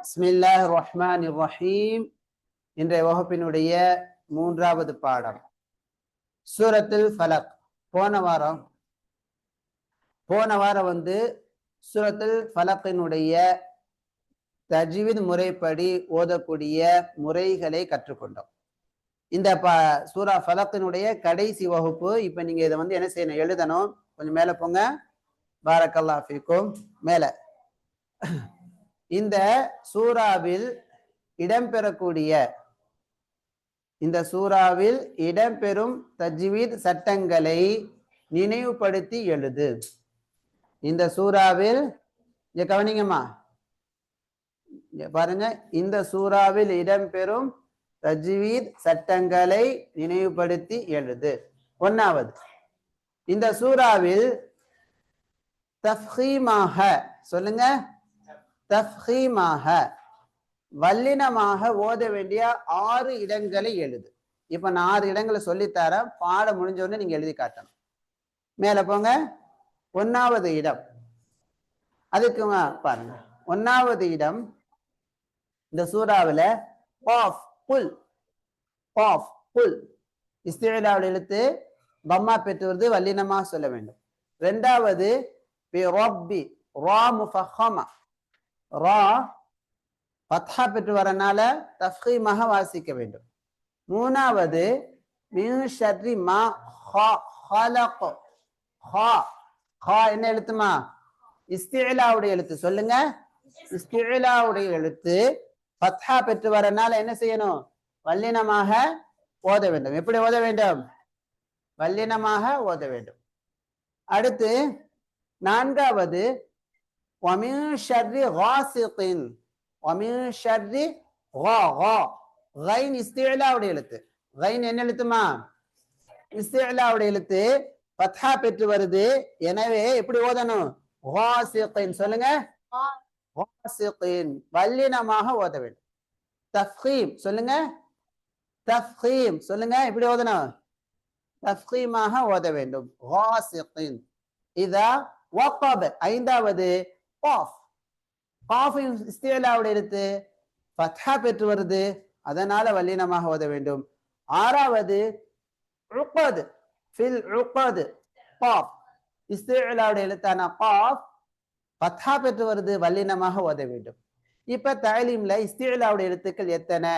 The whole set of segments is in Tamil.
ஸ்மில்லா ரஹ்மான் ரஹீம் இன்றைய வகுப்பினுடைய மூன்றாவது பாடம். சூரத்தில் ஃபலக். போன வாரம் போன வாரம் வந்து சூரத்தில் ஃபலக்கினுடைய தஜ்வீத் முறைப்படி ஓதக்கூடிய முறைகளை கற்றுக்கொண்டோம். இந்த ப சூரா ஃபலத்தினுடைய கடைசி வகுப்பு இப்போ நீங்கள் இதை வந்து என்ன செய்யணும்? எழுதணும். கொஞ்சம் மேலே போங்க. பாரக்கல்லா ஃபீக்கும். மேலே. இந்த சூறாவில் இடம்பெறக்கூடிய இந்த சூறாவில் இடம்பெறும் தஜ்வீத் சட்டங்களை நினைவுபடுத்தி எழுது. இந்த சூறாவில் இங்க கவனிங்கம்மா. பாருங்க இந்த சூறாவில் இடம்பெறும் தஜ்வீத் சட்டங்களை நினைவுபடுத்தி எழுது. ஒன்னாவது இந்த சூறாவில் தஃஹீமாக சொல்லுங்க தஃஹீமாக வல்லினமாக ஓத வேண்டிய ஆறு இடங்களை எழுது. இப்ப நான் ஆறு இடங்களை சொல்லித்தரேன். பாடம் முடிஞ்ச உடனே நீங்க எழுதி காட்டணும். மேல போங்க. ஒன்னாவது இடம். அதுக்கு பாருங்க. ஒன்னாவது இடம். இந்த சூறாவில் பாஃப் புல். பாஃப் புல். இஸ்திலாவுடைய எழுத்து பம்மா பெற்று வருது சொல்ல வேண்டும். ரெண்டாவது பி ரொப்பி ரா முஃபஹமா. ரா பத்தா பெற்று வரனால தஃஹீமாக வாசிக்க வேண்டும். மூணாவது மின் ஷர்ரி மா ஹா ஹா. என்ன எழுத்துமா? இஸ்திலாவுடைய எழுத்து. சொல்லுங்க. இஸ்திலாவுடைய எழுத்து. பத்தா பெற்று வரனால என்ன செய்யணும்? வல்லினமாக ஓத வேண்டும். எப்படி ஓத வேண்டும்? வல்லினமாக ஓத வேண்டும். அடுத்து நான்காவது ومن شر غاسق ومن شر غا غا غين இஸ்திலாவுடைய எழுத்து غين என்ன எழுத்துமா இஸ்திலாவுடைய எழுத்து ஃபத்ஹா பெற்று வருது எனவே எப்படி ஓதணும் غاسقين சொல்லுங்க غاسقين வல்லினமாக ஓத வேண்டும் தஃஹீம் சொல்லுங்க தஃஹீம் சொல்லுங்க எப்படி ஓதணும் தஃஹீமாக ஓத வேண்டும் غاسقين இதா வக்கப ஐந்தாவது காஃப் காஃப் இஸ்தேலாவுடைய எழுத்து ஃபத்ஹா பெற்று வருது. அதனால வல்லினமாக ஓத வேண்டும். ஆறாவது உக்கது ஃபில் உக்கது காஃப் இஸ்தேலாவுடைய எழுத்தான? காஃப் ஃபத்ஹா பெற்று வருது. வல்லினமாக ஓத வேண்டும். இப்ப தயலீம்ல இஸ்தேலாவுடைய எழுத்துக்கள் எத்தனை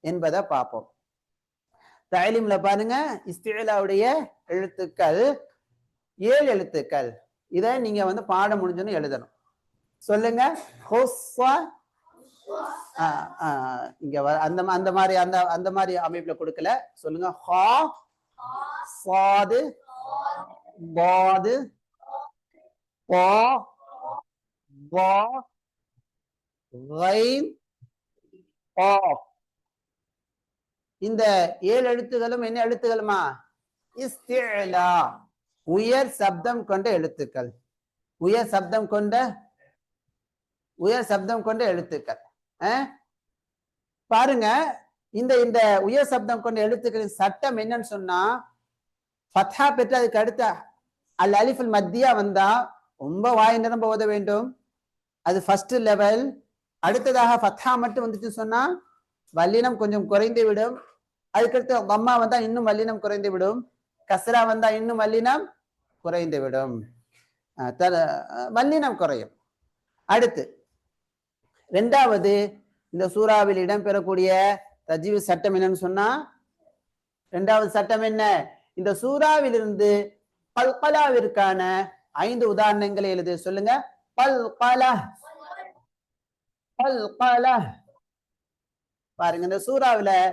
என்பதை பார்ப்போம். தயலீம்ல பாருங்க. இஸ்திலாவுடைய எழுத்துக்கள் ஏழு எழுத்துக்கள். இதை நீங்க வந்து பாடம் முடிஞ்சோன்னு எழுதணும். சொல்லுங்க. இங்க அந்த அந்த மாதிரி அந்த அந்த மாதிரி அமைப்புல கொடுக்கல. சொல்லுங்க. ஹா சாது பாது பா பா பா. இந்த ஏழு எழுத்துகளும் என்ன எழுத்துகளுமா இஸ்திலா. உயர் சப்தம் கொண்ட எழுத்துக்கள். உயர் சப்தம் கொண்ட உயர் சப்தம் கொண்ட எழுத்துக்கள். பாருங்க இந்த இந்த உயர் சப்தம் கொண்ட எழுத்துக்களின் சட்டம் என்னன்னு சொன்னா ஃபத்ஹா பெற்று அதுக்கு அடுத்த அல் அலிஃபுல் மத்தியா வந்தா ரொம்ப வாய் நிரம்ப ஓத வேண்டும். அது ஃபர்ஸ்ட் லெவல் அடுத்ததாக ஃபத்ஹா மட்டும் வந்துச்சுன்னு சொன்னா வல்லினம் கொஞ்சம் குறைந்து விடும். அதுக்கடுத்து அம்மா வந்தா இன்னும் வல்லினம் குறைந்து விடும். கசரா வந்தா இன்னும் வல்லினம் குறைந்து விடும். வல்லினம் குறையும். அடுத்து ரெண்டாவது இந்த சூறாவில் இடம்பெறக்கூடிய தஜீவ் சட்டம் என்னன்னு சொன்னா ரெண்டாவது சட்டம் என்ன? இந்த சூறாவிலிருந்து பல்கலாவிற்கான ஐந்து உதாரணங்களை எழுது. சொல்லுங்க. பல்கலா. பல்கலா. பாருங்க இந்த சூறாவுல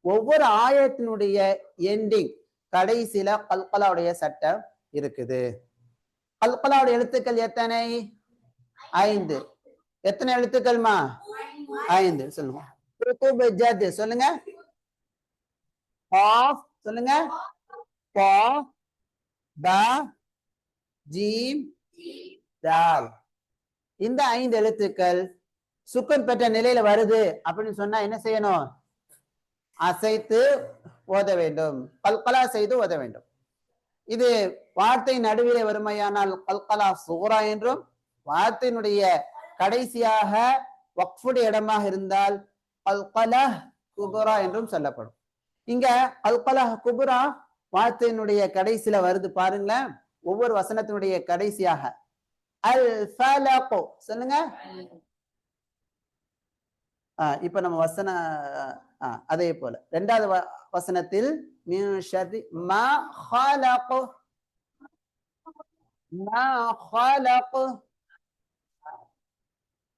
ஒவ்வொரு ஆயத்தினுடைய எண்டிங் கடைசியில கல்கலாவுடைய சட்டம் இருக்குது. கல்கலாவுடைய எழுத்துக்கள் எத்தனை? ஐந்து. எத்தனை எழுத்துக்கள்மா? ஐந்து. சொல்லுங்க. சொல்லுங்க. சொல்லுங்க. பா. ப. ஜீம் தால் இந்த ஐந்து எழுத்துக்கள் சுக்கம் பெற்ற நிலையில வருது அப்படின்னு சொன்னா என்ன செய்யணும்? அசைத்து ஓத வேண்டும். கல்கலா செய்து ஓத வேண்டும். இது வார்த்தை நடுவிலே வருமையானால் கல்கலா சூரா என்றும் வார்த்தையினுடைய கடைசியாக வக்ஃபுடைய இடமாக இருந்தால் அல் கலஹ் குபுரா என்றும் சொல்லப்படும். இங்க அல் கலஹ் குபுரா வார்த்தையினுடைய கடைசியில வருது பாருங்களேன். ஒவ்வொரு வசனத்தினுடைய கடைசியாக. அல் ஃபலகு சொல்லுங்க. ஆஹ் இப்ப நம்ம வசன அதே போல. ரெண்டாவது வ- வசனத்தில் மா ஹலகு மா ஹலகு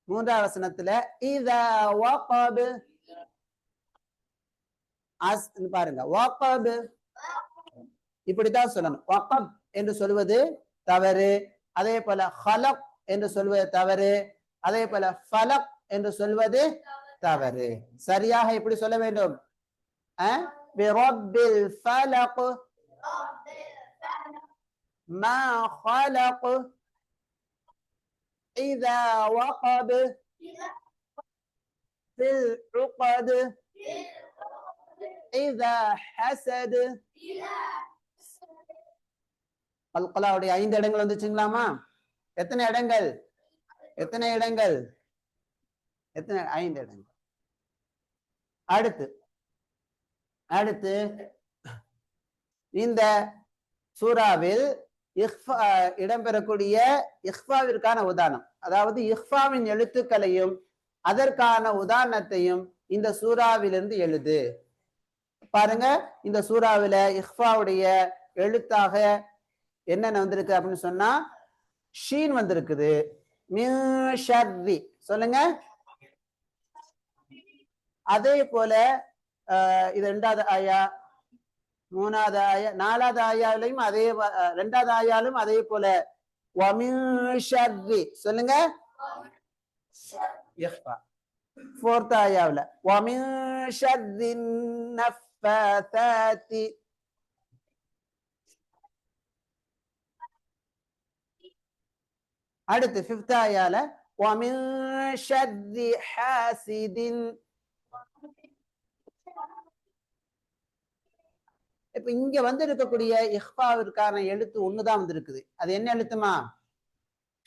மூன்றாவது வசனத்துல இதா வகபு அஸ் பாருங்க வகபு இப்படித்தான் சொல்லணும் வகப் என்று சொல்வது தவறு அதே போல ஹலக் என்று சொல்வது தவறு அதே போல ஃபலக் என்று சொல்வது தவறு சரியாக எப்படி சொல்ல வேண்டும் அஹ்? பிரப்பில் ஃபலக் ما خلق إذا وقب في العقد إذا حسد அல்கலாவுடைய ஐந்து இடங்கள் வந்துச்சுங்களாமா எத்தனை இடங்கள் எத்தனை இடங்கள் எத்தனை ஐந்து இடங்கள் அடுத்து அடுத்து இந்த சூறாவில் இஹ்ஃபா இடம்பெறக்கூடிய இஹ்பாவிற்கான உதாரணம். அதாவது இஹ்பாவின் எழுத்துக்களையும் அதற்கான உதாரணத்தையும் இந்த சூறாவிலிருந்து எழுது. பாருங்க இந்த சூறாவில இஹ்பாவுடைய எழுத்தாக என்னென்ன வந்திருக்கு அப்படின்னு சொன்னா ஷீன் வந்திருக்குது. மின் சொல்லுங்க. அதே போல இது ரெண்டாவது ஆயா மூணாவது ஆயா நாலாவது ஆயாலையும் அதே ரெண்டாவது ஆயாலும் அதே போல. சொல்லுங்க. ஃபோர்த் ஆயாவுல. அடுத்து ஃபிஃப்த் ஆயால. வமின் ஷர்ரி ஹாசிதின். இப்ப இங்க வந்து இருக்கக்கூடிய இஹ்பாவிற்கான எழுத்து ஒண்ணுதான் வந்திருக்குது. அது என்ன எழுத்துமா?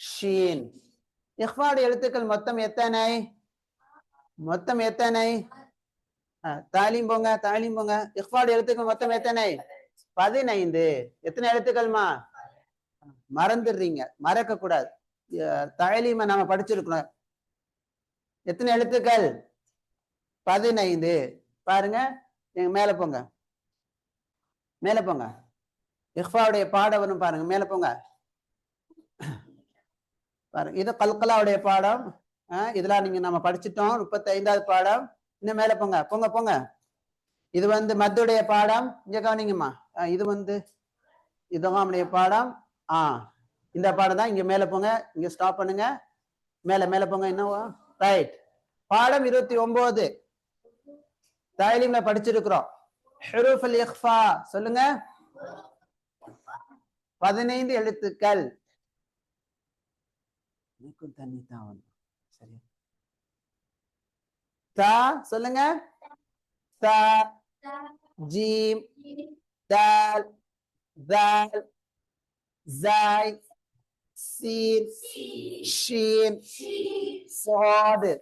ஷீன். இஹ்பாவுடைய எழுத்துக்கள் மொத்தம் எத்தனை? மொத்தம் எத்தனை? தாலிம் போங்க தாலிம் போங்க. இஹ்பாவுடைய எழுத்துக்கள் மொத்தம் எத்தனை? பதினைந்து. எத்தனை எழுத்துக்கள்மா? மறந்துடுறீங்க. மறக்க கூடாது தாலீம நாம படிச்சிருக்கணும். எத்தனை எழுத்துக்கள்? பதினைந்து. பாருங்க மேல போங்க. மேலே போங்க. இஹ்ஃபாவுடைய பாடம் வரும் பாருங்க மேலே போங்க. பாருங்க இது கல்கலாவுடைய பாடம். இதெல்லாம் நீங்க நம்ம படிச்சிட்டோம் முப்பத்தி ஐந்தாவது பாடம். இன்னும் மேலே போங்க போங்க போங்க. இது வந்து மத்துடைய பாடம். இங்க கவனிங்கம்மா. இது வந்து இதுவாமுடைய பாடம். ஆ இந்த பாடம் தான் இங்க மேலே போங்க இங்க ஸ்டாப் பண்ணுங்க. மேலே மேலே போங்க என்னவோ? ரைட் பாடம் இருபத்தி ஒன்பது தாய்லீம்ல படிச்சிருக்கிறோம். சொல்லுங்க. பதினைந்து எழுத்துக்கள். தண்ணி தான் வரும் சரி. தா சொல்லுங்க. தா ஜீம் தால் தால் ஜாய் சீன் ஷீன் சாது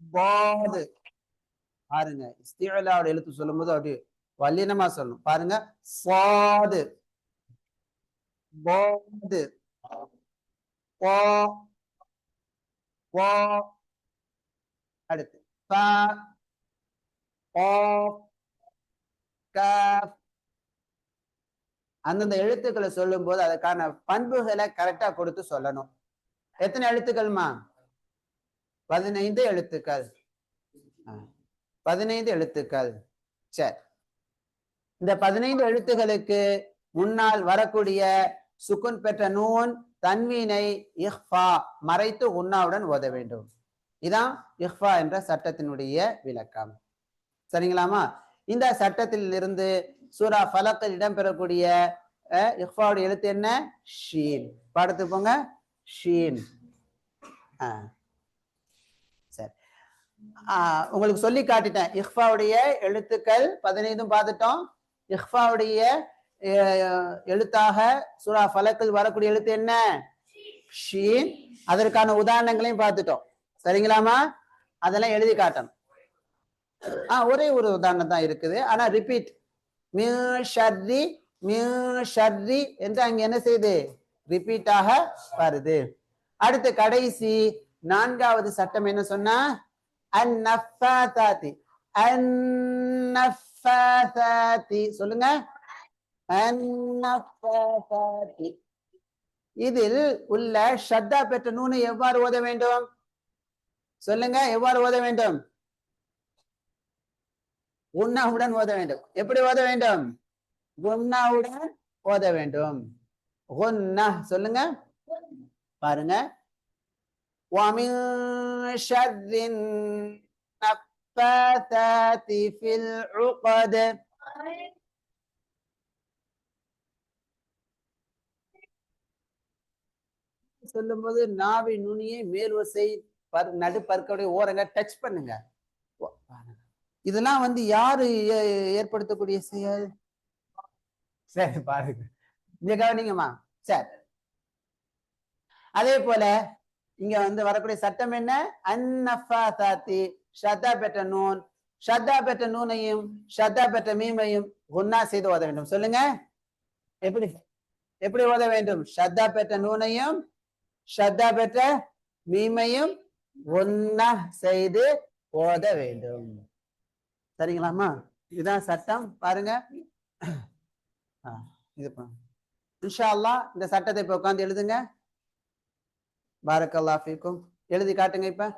பாது. பாருங்க இஸ்திலாவோட எழுத்து சொல்லும் போது அப்படியே வல்லினமா சொல்லணும். பாருங்க சாது பாது பா பா அடுத்து அந்தந்த எழுத்துக்களை சொல்லும் போது அதுக்கான பண்புகளை கரெக்டா கொடுத்து சொல்லணும். எத்தனை எழுத்துக்கள்மா? பதினைந்து எழுத்துக்கள். பதினைந்து எழுத்துக்கள். சரி இந்த பதினைந்து எழுத்துகளுக்கு முன்னால் வரக்கூடிய சுக்குன் பெற்ற நூன் தன்வீனை இஹ்ஃபா மறைத்து உன்னாவுடன் ஓத வேண்டும். இதான் இஹ்ஃபா என்ற சட்டத்தினுடைய விளக்கம். சரிங்களாமா? இந்த சட்டத்தில் இருந்து சூரா ஃபலக்கில் இடம்பெறக்கூடிய அஹ், இஹ்ஃபாவுடைய எழுத்து என்ன? ஷீன். பாடத்துக்கு போங்க. ஷீன். ஆ, உங்களுக்கு சொல்லி காட்டிட்டேன். இஹ்ஃபாவுடைய எழுத்துக்கள் பதினைந்தும் பார்த்துட்டோம். இஹ்ஃபாவுடைய எழுத்தாக சுரா ஃபலக்கில் வரக்கூடிய எழுத்து என்ன? ஷீன். அதற்கான உதாரணங்களையும் பார்த்துட்டோம். சரிங்களாமா அதெல்லாம் எழுதி காட்டணும். ஆ ஒரே ஒரு உதாரணம் தான் இருக்குது. ஆனா ரிப்பீட் மியூ ஷர்ரி மியூ ஷர்ரி என்று அங்க என்ன செய்யுது? ரிப்பீட்டாக வருது. அடுத்து கடைசி நான்காவது சட்டம் என்ன சொன்னா? அந்நஃபாதாத்தி அந்நஃபாதாத்தி சொல்லுங்க. அந்நஃபாதாத்தி இதில் உள்ள ஷத்தா பெற்ற நூனை எவ்வாறு ஓத வேண்டும்? சொல்லுங்க எவ்வாறு ஓத வேண்டும்? உன்னாவுடன் ஓத வேண்டும். எப்படி ஓத வேண்டும்? குன்னாவுடன் ஓத வேண்டும். சொல்லுங்க. பாருங்க. ومن شر النفاثات في العقد சொல்லும்போது நாவி நுனியை மேல் வசை பர் நடுப்பற்களுடைய ஓரங்க டச் பண்ணுங்க ஓ, பாருங்க. இதெல்லாம் வந்து யாரு ஏ- ஏற்படுத்தக்கூடிய செயல் சரி பாருங்க இங்க கவனிங்கம்மா சரி அதே போல இங்க வந்து வரக்கூடிய சட்டம் என்ன? அந்நஃபாத்தாத்தி ஷத்தா பெற்ற நூன். ஷத்தா பெற்ற நூனையும் ஷத்தா பெற்ற மீமையும் குன்னா செய்து ஓத வேண்டும். சொல்லுங்க. எப்படி? எப்படி ஓத வேண்டும்? ஷத்தா பெற்ற நூனையும் ஷத்தா பெற்ற மீமையும் ஒன்னா செய்து ஓத வேண்டும். சரிங்களாமா இதுதான் சட்டம். பாருங்க. இது இன்ஷா அல்லா இந்த சட்டத்தை இப்ப உட்காந்து எழுதுங்க. பாரக்கல்லா ஃபீக்கும். எழுதி காட்டுங்க இப்போ.